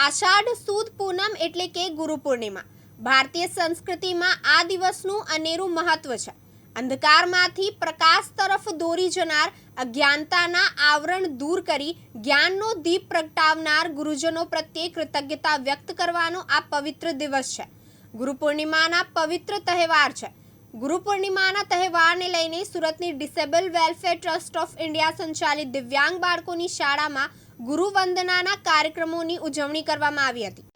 આષાઢ સુદ પૂનમ એટલે કે ગુરુ પૂર્ણિમા. ભારતીય સંસ્કૃતિમાં આ દિવસનું અનેરું મહત્વ છે. અંધકારમાંથી પ્રકાશ તરફ દોરી જનાર અજ્ઞાનતાના આવરણ દૂર કરી જ્ઞાનનો દીપ પ્રગટાવનાર ગુરુજનો પ્રત્યે કૃતજ્ઞતા વ્યક્ત કરવાનો આ પવિત્ર દિવસ છે. ગુરુ પૂર્ણિમાના પવિત્ર તહેવાર છે. ગુરુ પૂર્ણિમાના તહેવારને લઈને સુરતની disable welfare trust of India સંચાલિત દિવ્યાંગ બાળકોની શાળામાં ગુરુ વંદનાના કાર્યક્રમોની ઉજવણી કરવામાં આવી હતી.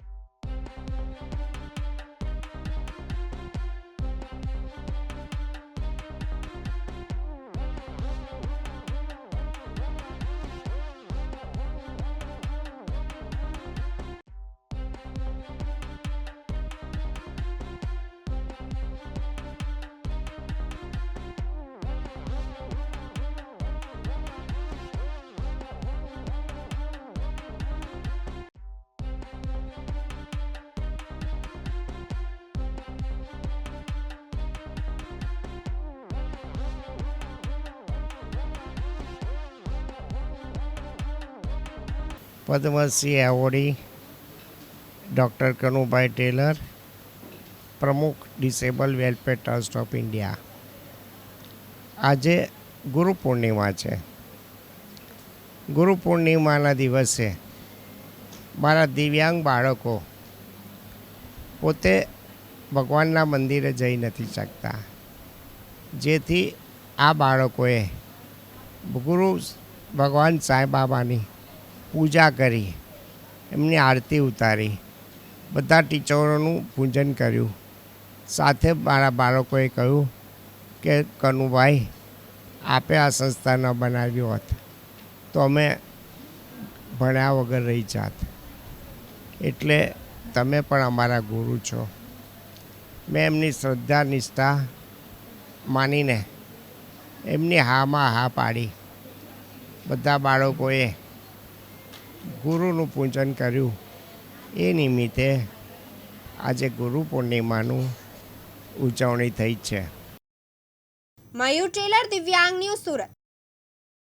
પદ્મશ્રી એવોર્ડી, ડૉક્ટર કનુભાઈ ટેલર, પ્રમુખ disable welfare trust of India. આજે ગુરુ પૂર્ણિમા છે. ગુરુ પૂર્ણિમાના દિવસે મારા દિવ્યાંગ બાળકો પોતે ભગવાનના મંદિરે જઈ નથી શકતા. જેથી આ બાળકોએ ગુરુ ભગવાન સાંઈ બાબાની પૂજા કરી, એમની આરતી ઉતારી, બધા ટીચરોનું પૂજન કર્યું. સાથે મારા બાળકોએ કહ્યું કે, કનુભાઈ, આપે આ સંસ્થા ન બનાવ્યું હોત, તો અમે ભણ્યા વગર રહી જાત. એટલે તમે પણ અમારા ગુરુ છો. મેં એમની શ્રદ્ધા, નિષ્ઠા માનીને એમની હામાં હા પાડી. બધા બાળકોએ ગુરુનું પૂજન કર્યું. એ નિમિત્તે આજે ગુરુ પૂર્ણિમાનું ઉજવણી થઈ છે. મયુર ટેલર દિવ્યાંગ ન્યૂઝ સુરત